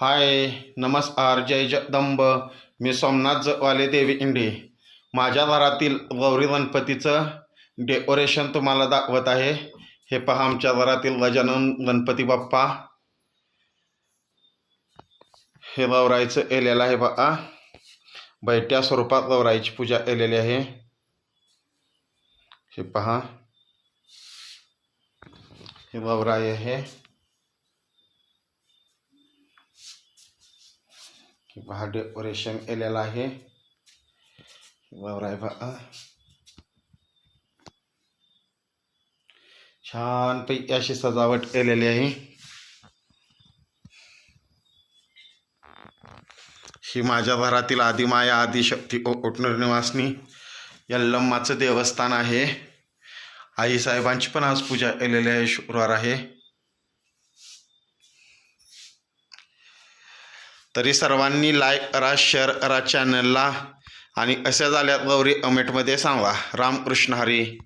हाय नमस्कार जय जगदंब. मी सोमनाथ वाले देवी इंडे. माझ्या घरातील गौरी गणपतीचं डेकोरेशन तुम्हाला दाखवत आहे. हे पहा आमच्या घरातील गजानन गणपती बाप्पा. हे गौरायचं केलेलं आहे बघा. बैठ्या स्वरूपात गौराईची पूजा केलेली आहे. हे पहा. हे गौराई आहे. हे पहा डेकोरेशन केलेलं आहे गौराई पहा छानपैकी अशी सजावट केलेली आहे ही माझ्या घरातील आदिमाया आदिशक्ती ओटनर निवासनी यल्लम्माचं देवस्थान आहे आईसाहेबांची पण आज पूजा केलेली आहे शुक्रवार आहे तरी सर्वांनी लाईक करा शेअर करा चॅनलला आणि अशा झाल्या गौरी अमेटमध्ये सांगा. रामकृष्ण हरी.